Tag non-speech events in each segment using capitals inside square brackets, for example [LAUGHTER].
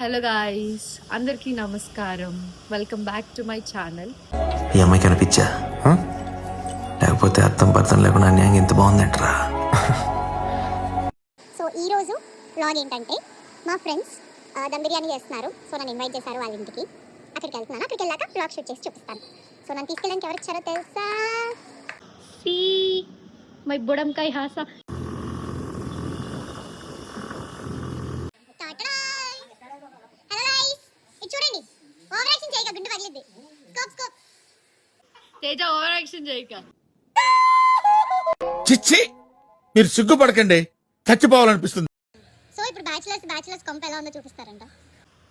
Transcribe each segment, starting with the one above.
Hello guys అందరికీ నమస్కారం. Welcome back to my channel ఈ అమ్మాయి కనిపించా? లేకపోతే అర్థం పర్థం లేకుండా అన్యాయం ఇంత బాగుందంటరా? సో ఈరోజు వ్లాగ్ ఏంటంటే మా ఫ్రెండ్స్ దమ్ బిర్యానీ చేస్తున్నారు. సో నన్ను ఇన్వైట్ చేశారు వాళ్ళ ఇంటికి. అక్కడికి వెళ్తున్నాను. అక్కడికి వెళ్ళాక బ్లాగ్ షూట్ చేసి చూపిస్తాను. సో నన్ను తీసుకెళ్ళడానికి ఎవరు వచ్చారో తెలుసా? సి మై బుడంకాయ హాస టాటాయ్. హలో గైస్ ఇది చూడండి ఓవర్ యాక్షన్ చేయక గుండు పగిలింది స్కోప్ స్కోప్ తేజ చేయక. చిచ్చి మీరు సిగ్గుపడకండి. చచ్చిపోవాలనిపిస్తుంది. సో ఇప్పుడు బ్యాచిలర్స్ బ్యాచిలర్స్ కొంప ఎలా ఉందో చూపిస్తారంట.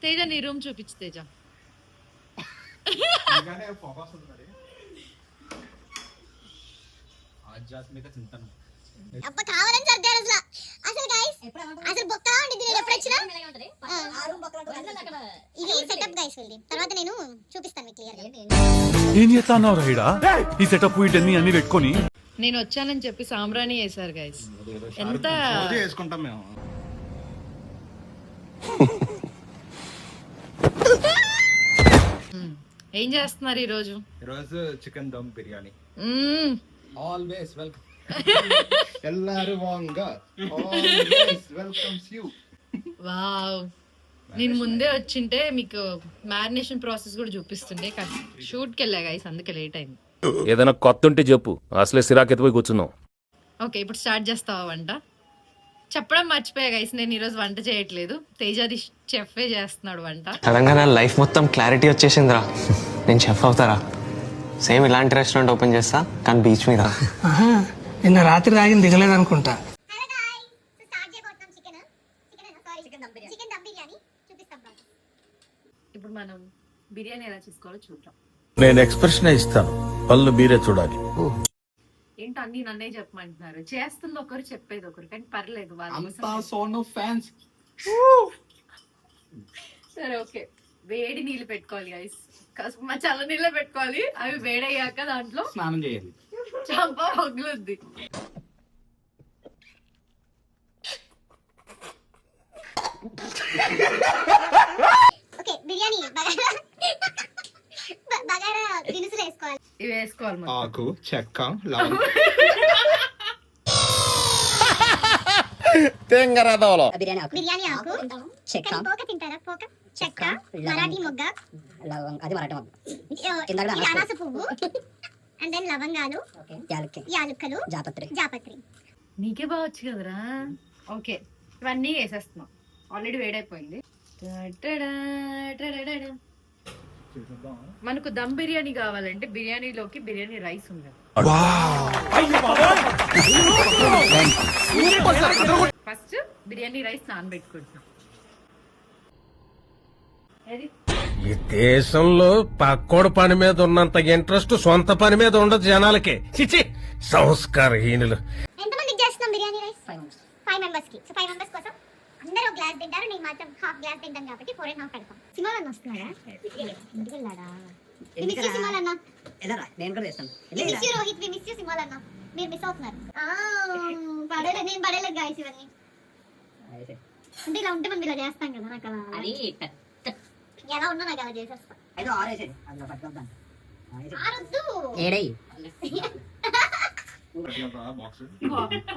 తేజ నీ రూమ్ చూపించు తేజ. అబ్బ కావాలని సర్దారు అసలు. అసలు గైస్ అసలు బొక్క ఉండింది నేను ఎప్పుడు వచ్చినా? ఇది సెటప్ గైస్ వెళ్ళి తర్వాత నేను చూపిస్తాను మీకు క్లియర్ ఏం చేస్తాన్నావు రైడా ఈ సెటప్ ఇటన్నీ అన్ని పెట్టుకొని? నేను వచ్చానని చెప్పి సాంబ్రాణి వేశారు గైస్ ఎంత చేసుకుంటాం మేము. ఏం చేస్తున్నారు ఈరోజు? ఈరోజు chicken dum biryani. Always welcome எல்லாரும் வாங்க వెల్కమ్స్ యు వావ్ నేను ముందే వచ్చింటే మీకు మ్యారినేషన్ ప్రాసెస్ కూడా చూపిస్తుండే కానీ షూట్కి వెళ్ళా గైస్ అందుకే లేట్ అయింది. ఏదైనా కొత్త ఉంటే చెప్పు అసలే సిరాకెత్తిపోయి కూర్చున్నాం ఓకే ఇప్పుడు స్టార్ట్ చేస్తావా వంట? చెప్పడం మర్చిపోయా గైస్ నేను ఈరోజు వంట చేయట్లేదు. తేజాది చెఫే చేస్తున్నాడు వంట. తెలంగాణ నా లైఫ్ మొత్తం క్లారిటీ వచ్చేసిందిరా. నేను చెఫ్ అవుతారా? సేమ్ ఇలాంటి రెస్టారెంట్ ఓపెన్ చేస్తా కానీ బీచ్ మీద. నిన్న రాత్రి తాగింది చూపిస్తాం బాగా ఇప్పుడు మనం బిర్యానీ ఎలా చేసుకోవాలో చూద్దాం. నేను ఎక్స్ప్రెషన్ ఇస్తాను. పళ్ళు మీరే చూడాలి. ఏంటో అన్ని నన్నే చెప్పమంటున్నారు. చేస్తుంది ఒకరు చెప్పేది ఒకరు. కానీ పర్లేదు వాళ్ళ సోను ఫ్యాన్స్ సరే ఓకే. వేడి నీళ్ళు పెట్టుకోవాలి గైస్ మా చల్ల నీళ్ళే పెట్టుకోవాలి. అవి వేడయ్యాక దాంట్లో స్నానం చేయాలి. చంప పగులుద్ది ఓకే బిర్యానీ బగారా బగారా దినుసులు వేసుకోవాలి ఇవి వేసుకోవాలి మనం ఆకు చెక్క లవంగ బిర్యానీ ఆకు బిర్యానీ ఆకు చెక్క పోక తింటారా పోక చెక్క. మరాఠీ మొగ్గ లవంగ అది మరాఠీ మొగ్గ ఇందాక ఇది అనాస అనాస పువ్వు అండ్ దెన్ లవంగాలు యాలక్కి. యాలుక్కలు జాపత్రి. జాపత్రి. నీకే బావచ్చు కదరా? ఓకే. ఇవన్నీ వేసేస్తున్నాం. ఆల్రెడీ వేడైపోయింది. మనకు దమ్ బిర్యానీ కావాలంటే బిర్యానీలోకి బిర్యానీ రైస్ ఉండదు ఫస్ట్ బిర్యానీ రైస్ నానబెట్టుకుంటున్నాం. ఏది ఈ దేశంలో పక్కోడు పని మీద ఉన్నంత ఇంట్రెస్ట్ సొంత పని మీద ఉండదు జనాలకి. చిచి సంస్కారహీనులు. ఎంతమందికి చేస్తున్నాం బిర్యానీ రైస్? ఫైవ్ మెంబర్స్కి. సో ఫైవ్ మెంబర్స్ కోసం అందరూ ఒక గ్లాస్ తింటారు నేను మాత్రం హాఫ్ గ్లాస్ తింటాను కాబట్టి ఫోర్ అండ్ హాఫ్ పెడతాం. సినిమాలన్న వస్తున్నాడా? ఇంటికి వెళ్ళాడా మిస్ యూ సినిమాలన్న. ఎలారా నేను కూడా చేస్తాను. Miss you Rohit miss you సినిమాలన్న. మీరు మిస్ అవుతున్నారు. ఆ, పడలేదు నేను పడలేదు గాయస్ ఇవన్నీ. అంటే ఇలా ఉంటే మనం ఇలా చేస్తాం కదా నాకు అలా అది ఎలా ఉన్నా నాకు అలా చేసేస్తా. ఐదు ఆరు వేసేది అందులో పట్టుకొద్దాం ఆరొద్దు. ఏడై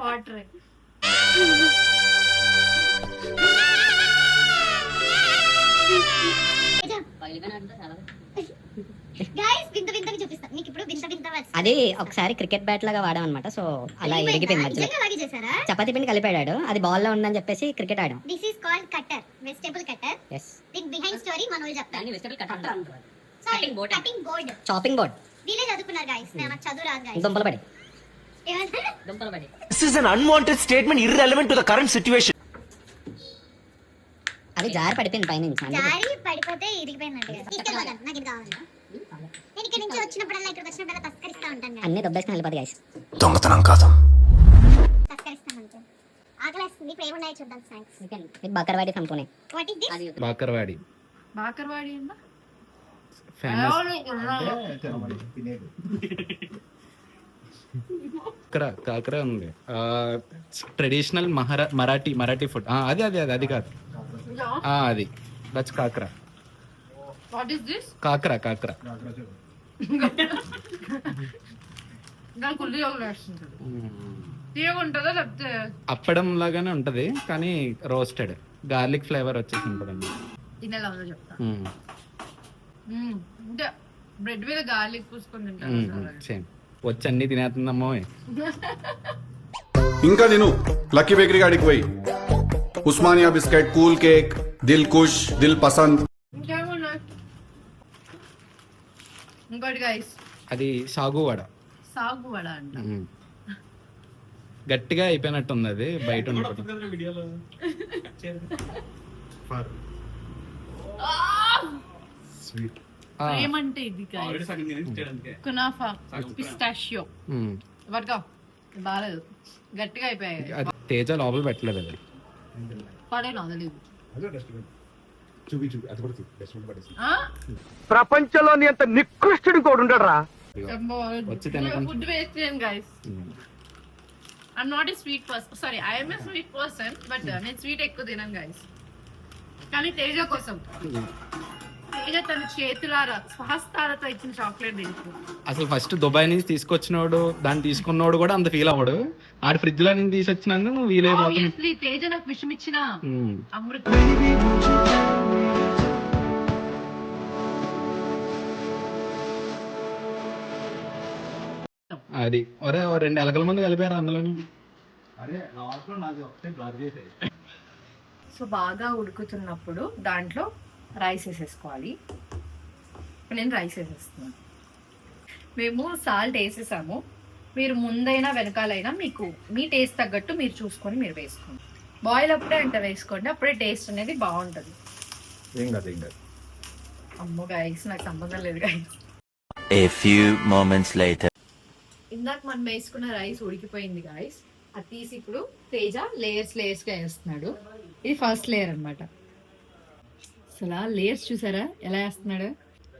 వాటర్ గాయస్ వింత అది ఒకసారి క్రికెట్ బ్యాట్ లాగా వాడాం అనమాట సో అలా ఎరిగిపోయింది మధ్యలో. చపాతీ పిండి కలిపాడాడు. అది బాల్లో ఉందని చెప్పేసి cricket ఆడాం. This is called cutter vegetable cutter yes దీని బిహైండ్ స్టోరీ మనోళ్ళు చెప్తారు Cutting board. Cutting board chopping board వీళ్ళే చదువుకున్నారు గాయస్ నాకు చదువు రాదు గాయస్ దుంపలు పడి. ఏమంటారు దుంపలు పడి. This is an unwanted statement irrelevant to the current situation అది జారి పడిపోయింది అందుకే. జారి పడిపోతే కదా. తీసుకెళ్ళిపోతాను నాకు ఇది కావాలి. నేను ఇక్కడ నుంచి వచ్చినప్పుడల్లా ఇక్కడికి వచ్చినప్పుడల్లా తస్కరిస్తా ఉంటాను అన్ని దొబ్బేసుకుని వెళ్ళిపోతుంది గైస్ దొంగతనం కాదు. తస్కరిస్తాను అంతే. ఆకలేస్తుంది. ఇప్పుడు ఏమున్నాయో చూద్దాం స్నాక్స్ ఇది bakarwadi సంపూనే what is this bakarwadi. Bakarwadi అన్నా కాకర కాకర ఉంది. ట్రెడిషనల్ మహారా మరాఠీ మరాఠీ ఫుడ్ అదే అదే అది అది కాదు. అది. దట్స్ కాకర. వాట్ ఈస్ దిస్ కాకర కాకర. ఉంటుందా లేకపోతే? అప్పడం లాగానే ఉంటది కానీ రోస్టెడ్ గార్లిక్ ఫ్లేవర్ వచ్చేసి ఉంటుందండి. తినేలా ఉందో చెప్తా. మ్మ్. అంటే బ్రెడ్ మీద గార్లిక్ పూసుకొని తింటాను సేమ్ వచ్చి అన్ని తినేస్తుందమ్మో [LAUGHS] ఇంకా నేను లక్కీ బేకరీ గాడికి పోయి Osmania biscuit cool cake dil khush dil pasand ఇంకేమున్నాయి ఇంకోటి గైస్ అది సాగు వడ. సాగు వడ అంట. గట్టిగా అయిపోయినట్టు ఉంది అది బయట ఉండదు ఏమంటే [LAUGHS] ఇది. Kunafa pistachio. పట్టుకో బాగాలేదు గట్టిగా అయిపోయాయి. అది తేజ లోపల పెట్టలేదు అది. పడేను వదలేదు ప్రపంచంలో నీ అంత నికృష్టుడు కూడా ఉండడరా. ఫుడ్ వేస్ట్ చేయను guys I'm not a sweet person sorry I'm a sweet person but నేను స్వీట్ ఎక్కువ తినను గైస్ కానీ తేజ కోసం. తేజ తన చేతులారా స్వహస్తాలతో ఇచ్చిన చాక్లెట్ తింటు అసలు ఫస్ట్ దుబాయ్ నుంచి తీసుకొచ్చినోడు దాన్ని తీసుకున్నోడు కూడా అంత ఫీల్ అవ్వడు. ఆడ ఫ్రిడ్జ్లో నుంచి తీసుకొచ్చినందుకు నువ్వు ఆబ్వియస్లీ తేజ నాకు ఇచ్చిన. అమృత. అది. ఒరే ఓ రెండు ఎలకల మంది కలిపారు అందులోని? సో బాగా ఉడుకుతున్నప్పుడు దాంట్లో రైస్ వేసేసుకోవాలి. నేను రైస్ వేసేస్తున్నాను. మేము సాల్ట్ వేసేసాము. మీరు ముందైనా వెనకాలైనా మీకు మీ టేస్ట్ తగ్గట్టు మీరు చూసుకొని మీరు వేసుకోండి. బాయిల్ అప్పుడే అంట వేసుకోండి. అప్పుడే టేస్ట్ అనేది బాగుంటుంది. ఏం కాదు ఏం కాదు. అమ్మో గైస్ నాకు సంబంధం లేదు guys A few moments later. ఇందాక మనం వేసుకున్న రైస్ ఉడికిపోయింది గాయస్ అది తీసి ఇప్పుడు తేజ లేయర్స్ లేయర్స్గా వేస్తున్నాడు. ఇది ఫస్ట్ లేయర్ అన్నమాట. అసలు? లేయర్స్ చూసారా? ఎలా వేస్తున్నాడు?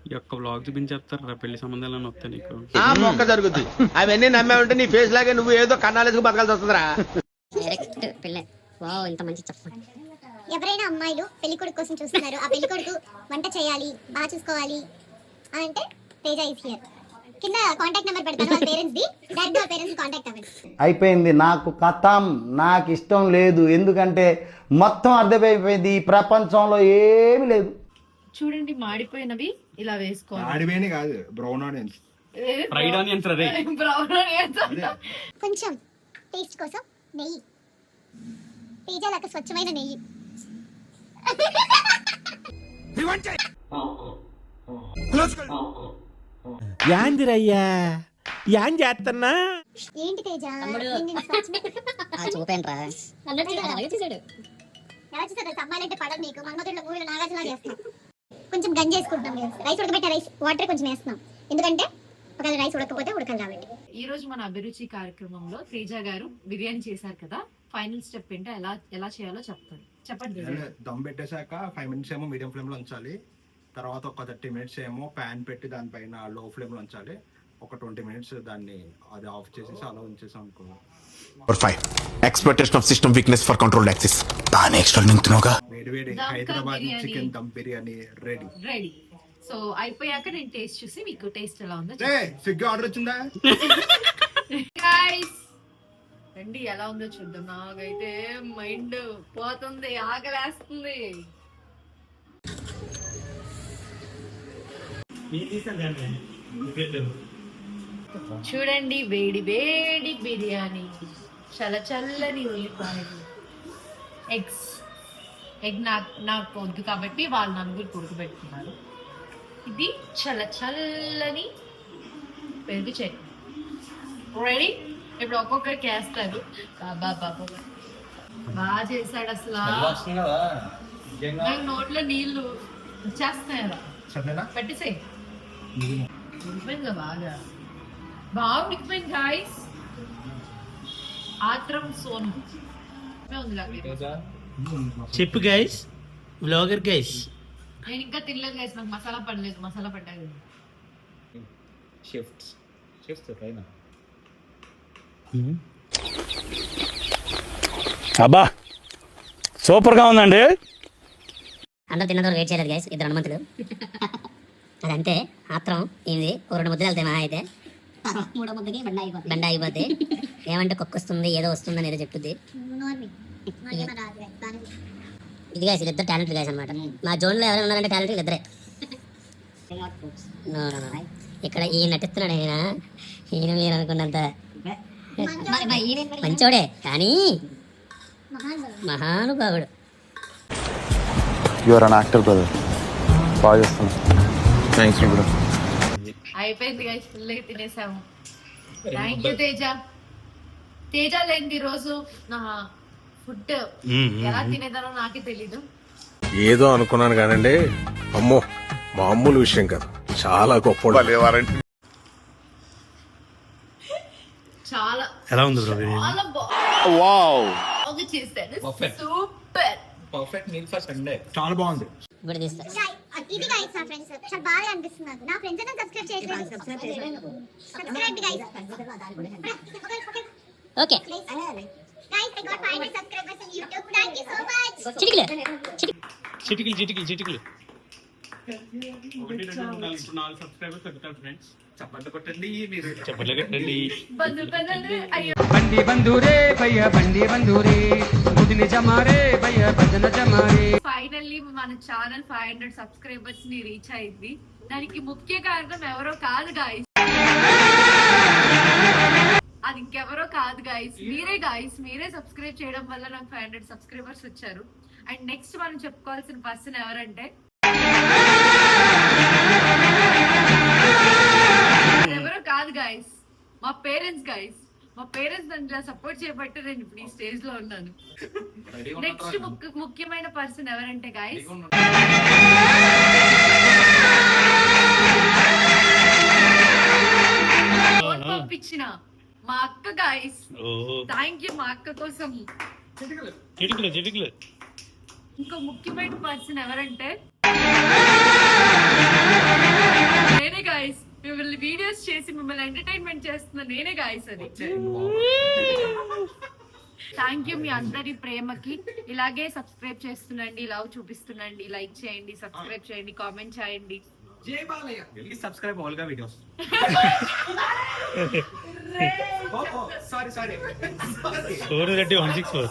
ఈ యొక్క బ్లాగ్ చూపించేస్తారు? పెళ్ళి సంబంధాలను వస్తాయి నీకు? ఆ మొక్క జరుగుద్ది. అవన్నీ నమ్మే ఉంటే నీ ఫేస్ లాగే నువ్వు ఏదో కన్నాలేసుకు బతకాల్సి వస్తుందిరా. డైరెక్ట్ పిల్లే. వావ్ ఇంత మంచి చెప్ప. ఎవరైనా అమ్మాయిలు పెళ్ళి కొడుకు కోసం చూస్తున్నారు. ఆ పెళ్ళి కొడుకు వంట చేయాలి బాగా చూసుకోవాలి అంటే తేజ ఇస్ హియర్ కింద కాంటాక్ట్ నెంబర్ పెడతాను వాళ్ళ పేరెంట్స్ ది. డైరెక్ట్ వాళ్ళ పేరెంట్స్ కాంటాక్ట్ అవ్వండి. అయిపోయింది. నాకు కథం నాకు ఇష్టం లేదు. ఎందుకంటే మొత్తం అర్థమైపోయింది. ఈ ప్రపంచంలో ఏమీ లేదు. చూడండి మాడిపోయినవి ఇలా వేసుకోవాలి. కాదు బ్రౌన్ ఆనియన్స్ ఫ్రైడ్ ఆనియన్స్ రే [LAUGHS] బ్రౌన్ కొంచెం టేస్ట్ కోసం నెయ్యి. తేజ లాగా స్వచ్ఛమైన నెయ్యి. యాందిరయ్యా యాన్ చేస్తున్నా ఏంటి తేజ? తమ్ముడు. ఆ చూపేంట్రా. అలాగే చూసాడు. ఎలా అమ్మాయిలంటే పడదు నీకు. మన్మధుడిలో మూవీలో నాగార్జున చేస్తున్నాం. కొంచెం గంజి వేసుకుంటున్నాం రైస్ ఉడకబెట్టే రైస్ వాటర్ కొంచెం వేస్తున్నాం. ఎందుకంటే ఒకవేళ రైస్ ఉడకపోతే ఉడకదు కాబట్టి ఈ రోజు మన అభిరుచి కార్యక్రమంలో తేజ గారు బిర్యానీ చేశారు కదా. ఫైనల్ స్టెప్ ఏంటో ఎలా ఎలా చేయాలో చెప్తారు చెప్పండి తేజ. గారు. దమ్ పెట్టేశాక ఫైవ్ మినిట్స్ ఏమో మీడియం ఫ్లేమ్లో ఉంచాలి. తర్వాత ఒక థర్టీ మినిట్స్ ఏమో ప్యాన్ పెట్టి దానిపైన లో ఫ్లేమ్లో ఉంచాలి. ఒక ట్వంటీ మినిట్స్ దాన్ని అది ఆఫ్ చేసేసి అలా ఉంచేసాం అనుకో. Number five. Exploitation of system weakness for controlled access. దాని ఎక్స్ట్రా నింతునోగా వేడి వేడి Hyderabad. Chicken dum biryani ready ready so అయిపోయాక నేను టేస్ట్ చూసి మీకు టేస్ట్ ఎలా ఉందో స్విగ్గీ ఆర్డర్ వచ్చిందా? గైస్ రండి ఎలా ఉందో చూద్దాం. నాకైతే మైండ్ పోతుంది ఆకలేస్తుంది. చూడండి వేడి వేడి బిర్యానీ. చల్ల చల్లని ఉల్లిపాయలు. ఎగ్స్ ఎగ్ నాకు నాకు వద్దు కాబట్టి వాళ్ళు నలుగురు ఉడకబెట్టుకున్నారు. ఇది చల్ల చల్లని పెరుగు చట్నీ. రెడీ ఇప్పుడు ఒక్కొక్కరికి వేస్తారు బాబా బాబా బాగా చేశాడు అసలు. నాకు నోట్లో నీళ్ళు వచ్చేస్తున్నాయరా సరేనా పెట్టేసేయ్. ఉడికిపోయింది కదా బాగా బాగా ఉడికిపోయింది గాయస్ ఆత్రం సోను ఉంది నాకు. చెప్పు గైస్ వ్లాగర్ గైస్ నేను ఇంకా తినలేదు గైస్ నాకు మసాలా పడలేదు మసాలా పడ్డాది షిఫ్ట్స్ షిఫ్ట్స్ పైన అబ్బా సూపర్గా ఉందండి. అందరూ తిన్నదో వెయిట్ చేయలేదు గైస్ ఇద్దరు హనుమంతులు. [LAUGHS] అదంతే ఆత్రం. ఇది ఓ రెండు ముద్దలు వెళ్తాయి మహా అయితే. మూడో ముద్దకి బండ అయిపోతుంది బండ అయిపోద్ది ఏమంటే కుక్క వస్తుంది ఏదో వస్తుందని ఏదో చెప్తుంది. ఇది గైస్ ఇద్దరు టాలెంట్ గైస్ అనమాట మా జోన్లో ఎవరైనా ఉన్నారంటే టాలెంట్ ఇద్దరే. ఇక్కడ ఈయన నటిస్తున్నాడు ఈయన ఈయన మీరు అనుకున్నంత. మంచోడే. కానీ మహానుభావుడు. యువర్ అన్ యాక్టర్ బ్రదర్ బాగా చేస్తున్నాను థ్యాంక్స్ బ్రో అయిపోయింది గైస్ ఫుల్ తినేసాము. Thank you Teja. తేజ లేనిది రోజు నా ఫుడ్ ఎలా తినేదానో నాకే తెలీదు. ఏదో అనుకున్నాను కానండి. అమ్మో మామూలు విషయం కాదు. చాలా గొప్ప చాలా ఎలా ఉంది బ్రో చాలా బాగా చేశాను super. Perfect meal for Sunday చాలా బాగుంది. ఇప్పుడు తీస్తా ఇది గైస్ నా ఫ్రెండ్స్ చాలా బాగా అనిపిస్తుంది నాకు. నా ఫ్రెండ్స్ అయితే సబ్స్క్రైబ్ చేయట్లేదు. Subscribe guys okay guys I got 500 subscribers in YouTube thank you so much చిటికలు. చిటిక చిటికలు చిటికలు చిటికలు. చప్పట్లు కొట్టండి మీరు చెప్పట్లే కట్టండి. బంధు బంధువులు అయ్యో. బండి బంధూరే భయ్య బండి బంధూరే ముదిని జమారే భయ్య భజన జమారే. ఫైనల్లీ మన ఛానల్ ఫైవ్ హండ్రెడ్ సబ్స్క్రైబర్స్ని రీచ్ అయింది. దానికి ముఖ్య కారణం ఎవరో కాదు గాయస్ అది ఇంకెవరో కాదు గాయస్ మీరే గాయస్ మీరే సబ్స్క్రైబ్ చేయడం వల్ల నాకు ఫైవ్ హండ్రెడ్ సబ్స్క్రైబర్స్ వచ్చారు. అండ్ నెక్స్ట్ మనం చెప్పుకోవాల్సిన పర్సన్ ఎవరంటే ఎవరో కాదు గాయస్ మా పేరెంట్స్ గాయస్ మా పేరెంట్స్ నన్ను సపోర్ట్ చేయబట్టి నేను ఇప్పుడు ఈ స్టేజ్లో ఉన్నాను. నెక్స్ట్ ముఖ్యమైన పర్సన్ ఎవరంటే గాయస్ ఫోన్ పంపించిన మా అక్క గాయస్ థ్యాంక్ యూ మా అక్క కోసం. ఇంకో ముఖ్యమైన పర్సన్ ఎవరంటే? నేనే గాయస్ మిమ్మల్ని వీడియోస్ చేసి మిమ్మల్ని ఎంటర్టైన్మెంట్ చేస్తున్న నేనే గాయస్ అది. థ్యాంక్ యూ మీ అందరి ప్రేమకి. ఇలాగే సబ్స్క్రైబ్ చేస్తుండండి లవ్ చూపిస్తుండండి లైక్ చేయండి సబ్స్క్రైబ్ చేయండి కామెంట్ చేయండి. జై Balayya. Please subscribe ఆల్గా videos sorry sorry Reddy one six four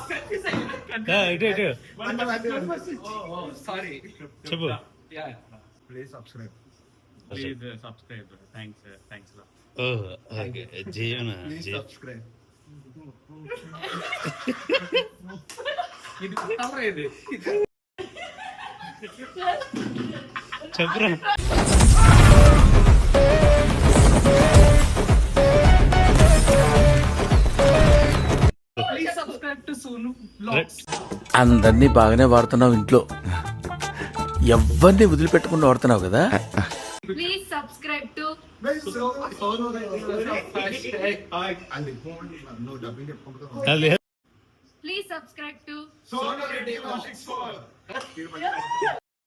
ఇటు ఇటు. సారీ చెప్పు. Please subscribe please subscribe thanks thanks ఓ జీవన ప్లీజ్ సబ్స్క్రైబ్ ఇది తమరా ఇది చెప్పురా ప్లీజ్ సబ్స్క్రైబ్ టు సోను అందరినీ బాగానే వాడుతున్నావు ఇంట్లో. ఎవరిని వదిలిపెట్టకుండా వాడుతున్నావు కదా? టు అండి నువ్వు dubbing చెప్పుకుంటున్నావు please subscribe to Sonu Reddy 164